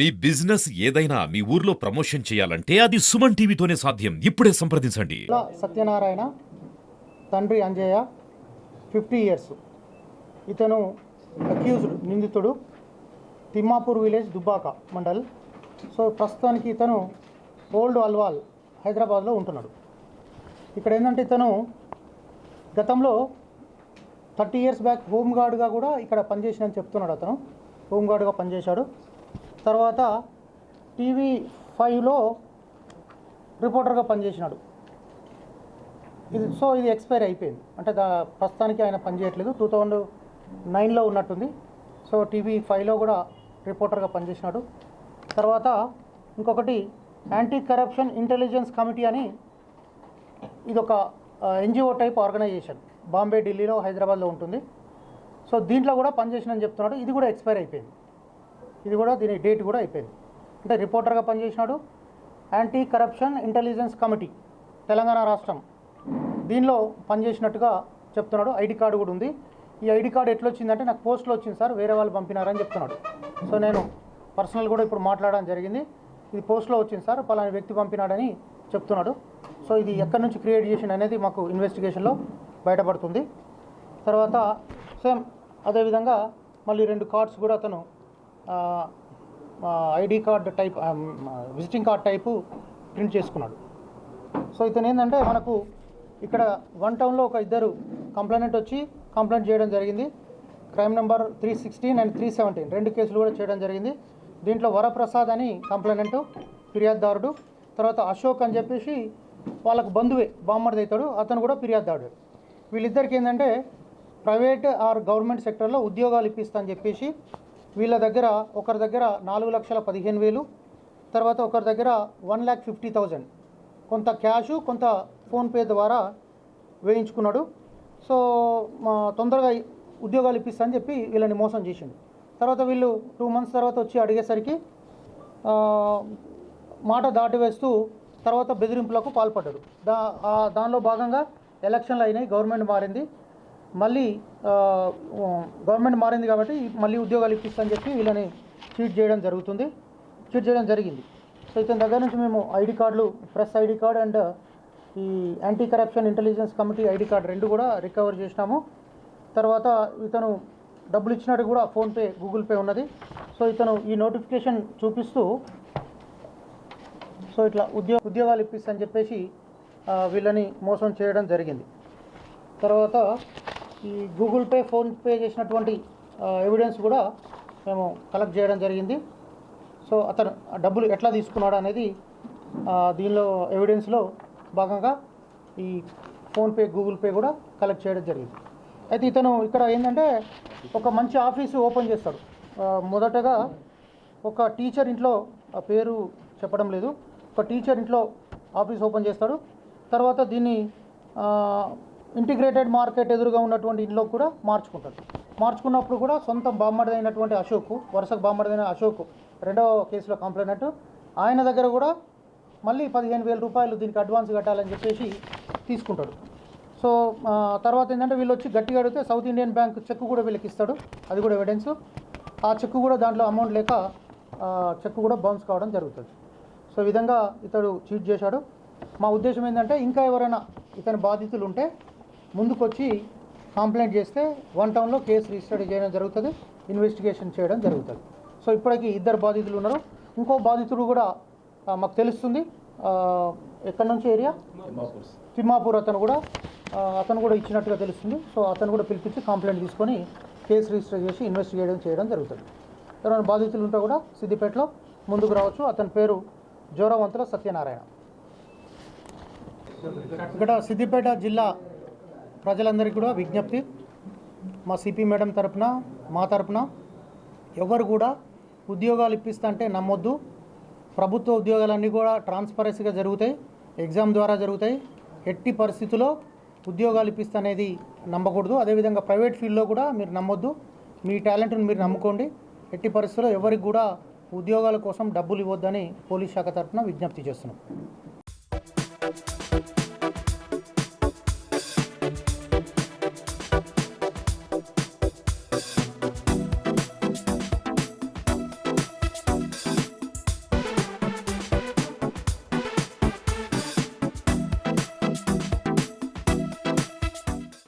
మీ business ఏదైనా మీ ఊర్లో promotion చేయాలంటే అది సుమన్ టీవీతోనే సాధ్యం. ఇప్పుడే సంప్రదించండి. ఇలా సత్యనారాయణ తండ్రి అంజయ్య ఫిఫ్టీ ఇయర్స్. ఇతను అక్యూజ్డ్ నిందితుడు తిమ్మాపూర్ విలేజ్ దుబ్బాక మండల్. సో ప్రస్తుతానికి ఇతను ఓల్డ్ అల్వాల్ హైదరాబాద్లో ఉంటున్నాడు. ఇక్కడ ఏంటంటే ఇతను గతంలో థర్టీ ఇయర్స్ బ్యాక్ హోమ్ గార్డ్గా కూడా ఇక్కడ పనిచేసినని చెప్తున్నాడు అతను. హోమ్ గార్డ్గా పనిచేశాడు. తర్వాత టీవీ ఫైవ్లో రిపోర్టర్గా పనిచేసినాడు. ఇది సో ఇది ఎక్స్పైర్ అయిపోయింది. అంటే దా ప్రస్తుతానికి ఆయన పనిచేయట్లేదు. టూ థౌజండ్ నైన్లో ఉన్నట్టుంది. సో టీవీ ఫైవ్లో కూడా రిపోర్టర్గా పనిచేసినాడు. తర్వాత ఇంకొకటి యాంటీ కరప్షన్ ఇంటెలిజెన్స్ కమిటీ అని ఇది ఒక ఎన్జిఓ టైప్ ఆర్గనైజేషన్. బాంబే ఢిల్లీలో హైదరాబాద్లో ఉంటుంది. సో దీంట్లో కూడా పనిచేసినని చెప్తున్నాడు. ఇది కూడా ఎక్స్పైర్ అయిపోయింది. ఇది కూడా దీని డేట్ కూడా అయిపోయింది. అంటే రిపోర్టర్గా పనిచేసినాడు. Anti corruption intelligence committee Telangana రాష్ట్రం. దీనిలో పనిచేసినట్టుగా చెప్తున్నాడు. ఐడి కార్డు కూడా ఉంది. ఈ ఐడి కార్డు ఎట్లా వచ్చిందంటే నాకు పోస్ట్లో వచ్చింది సార్ వేరే వాళ్ళు పంపినారని చెప్తున్నాడు. సో నేను పర్సనల్ కూడా ఇప్పుడు మాట్లాడడం జరిగింది. ఇది పోస్ట్లో వచ్చింది సార్ పలానా వ్యక్తి పంపినాడని చెప్తున్నాడు. సో ఇది ఎక్కడి నుంచి క్రియేట్ చేసింది అనేది మాకు ఇన్వెస్టిగేషన్లో బయటపడుతుంది. తర్వాత సేమ్ అదేవిధంగా మళ్ళీ రెండు కార్డ్స్ కూడా అతను ID card type visiting card type print చేసుకున్నాడు. సో ఇతను ఏంటంటే మనకు ఇక్కడ వన్ టౌన్లో ఒక ఇద్దరు కంప్లైంట్ వచ్చి కంప్లైంట్ చేయడం జరిగింది. Crime number three sixteen and three seventeen. రెండు కేసులు కూడా చేయడం జరిగింది. దీంట్లో వరప్రసాద్ అని కంప్లైంట్ ఫిర్యాదుదారుడు తర్వాత అశోక్ అని చెప్పేసి వాళ్ళకు బంధువే బామ్మడిది అవుతాడు. అతను కూడా ఫిర్యాదుదారుడు. వీళ్ళిద్దరికి ఏంటంటే ప్రైవేట్ ఆర్ గవర్నమెంట్ సెక్టర్లో ఉద్యోగాలు ఇప్పిస్తా అని చెప్పేసి వీళ్ళ దగ్గర ఒకరి దగ్గర నాలుగు లక్షల పదిహేను వేలు తర్వాత ఒకరి దగ్గర వన్ ల్యాక్ ఫిఫ్టీ థౌజండ్. కొంత క్యాషు కొంత ఫోన్పే ద్వారా వేయించుకున్నాడు. సో మా తొందరగా ఉద్యోగాలు ఇప్పిస్తా అని చెప్పి వీళ్ళని మోసం చేసిండు. తర్వాత వీళ్ళు టూ మంత్స్ తర్వాత వచ్చి అడిగేసరికి మాట దాటివేస్తూ తర్వాత బెదిరింపులకు పాల్పడ్డాడు. దా దానిలో భాగంగా ఎలక్షన్లు అయినాయి గవర్నమెంట్ మారింది. మళ్ళీ గవర్నమెంట్ మారింది కాబట్టి మళ్ళీ ఉద్యోగాలు ఇప్పిస్తాని చెప్పి వీళ్ళని చీట్ చేయడం జరుగుతుంది. చీట్ చేయడం జరిగింది. సో ఇతని దగ్గర నుంచి మేము ఐడి కార్డులు ప్రెస్ ఐడి కార్డ్ అండ్ ఈ anti corruption intelligence committee ID card రెండు కూడా రికవర్ చేసినాము. తర్వాత ఇతను డబ్బులు ఇచ్చినట్టు కూడా ఫోన్పే గూగుల్ పే ఉన్నది. సో ఇతను ఈ నోటిఫికేషన్ చూపిస్తూ సో ఇట్లా ఉద్యోగ ఉద్యోగాలు ఇప్పిస్తా అని చెప్పేసి వీళ్ళని మోసం చేయడం జరిగింది. తర్వాత ఈ గూగుల్ పే ఫోన్పే చేసినటువంటి ఎవిడెన్స్ కూడా మేము కలెక్ట్ చేయడం జరిగింది. సో అతను డబ్బులు ఎట్లా తీసుకున్నాడు అనేది దీనిలో ఎవిడెన్స్లో భాగంగా ఈ ఫోన్పే గూగుల్ పే కూడా కలెక్ట్ చేయడం జరిగింది. అయితే ఇతను ఇక్కడ ఏంటంటే ఒక మంచి ఆఫీసు ఓపెన్ చేస్తాడు. మొదటగా ఒక టీచర్ ఇంట్లో ఆ పేరు చెప్పడం లేదు. ఒక టీచర్ ఇంట్లో ఆఫీస్ ఓపెన్ చేస్తాడు. తర్వాత దీన్ని ఇంటిగ్రేటెడ్ మార్కెట్ ఎదురుగా ఉన్నటువంటి ఇంట్లో కూడా మార్చుకుంటాడు. మార్చుకున్నప్పుడు కూడా సొంత బామ్మడిదైనటువంటి అశోక్ వరుసకు బామ్మడిదైన అశోక్ రెండవ కేసులో కంప్లైంట్ ఆయన దగ్గర కూడా మళ్ళీ పదిహేను వేల రూపాయలు దీనికి అడ్వాన్స్ కట్టాలని చెప్పేసి తీసుకుంటాడు. సో తర్వాత ఏంటంటే వీళ్ళు వచ్చి గట్టిగా అడిగితే సౌత్ ఇండియన్ బ్యాంక్ చెక్ కూడా వీళ్ళకి ఇస్తాడు. అది కూడా ఎవిడెన్స్ ఆ చెక్ కూడా దాంట్లో అమౌంట్ లేక చెక్ కూడా బౌన్స్ కావడం జరుగుతుంది. సో ఈ విధంగా ఇతడు చీట్ చేశాడు. మా ఉద్దేశం ఏంటంటే ఇంకా ఎవరైనా ఇతని బాధితులు ఉంటే ముందుకొచ్చి కంప్లైంట్ చేస్తే వన్ టౌన్లో కేసు రిజిస్టర్ చేయడం జరుగుతుంది ఇన్వెస్టిగేషన్ చేయడం జరుగుతుంది. సో ఇప్పటికి ఇద్దరు బాధితులు ఉన్నారు. ఇంకో బాధితుడు కూడా మాకు తెలుస్తుంది. ఎక్కడి నుంచి ఏరియా? తిమ్మాపూర్. అతను కూడా అతను కూడా ఇచ్చినట్టుగా తెలుస్తుంది. సో అతను కూడా పిలిపించి కంప్లైంట్ తీసుకొని కేసు రిజిస్టర్ చేసి ఇన్వెస్టిగేషన్ చేయడం జరుగుతుంది. ఎవరైనా బాధితులు ఉంటే కూడా సిద్దిపేటలో ముందుకు రావచ్చు. అతని పేరు జోరవంతుల సత్యనారాయణ. ఇక్కడ సిద్దిపేట జిల్లా ప్రజలందరికీ కూడా విజ్ఞప్తి. మా సిపి మేడం తరపున మా తరపున ఎవరు కూడా ఉద్యోగాలు ఇప్పిస్తా అంటే నమ్మొద్దు. ప్రభుత్వ ఉద్యోగాలన్నీ కూడా ట్రాన్స్పరెన్సీగా జరుగుతాయి ఎగ్జామ్ ద్వారా జరుగుతాయి. ఎట్టి పరిస్థితుల్లో ఉద్యోగాలు ఇప్పిస్తా అనేది నమ్మకూడదు. అదేవిధంగా ప్రైవేట్ ఫీల్డ్లో కూడా మీరు నమ్మొద్దు. మీ టాలెంట్ను మీరు నమ్ముకోండి. ఎట్టి పరిస్థితుల్లో ఎవరికి కూడా ఉద్యోగాల కోసం డబ్బులు ఇవ్వద్దని పోలీస్ శాఖ తరఫున విజ్ఞప్తి చేస్తున్నాం.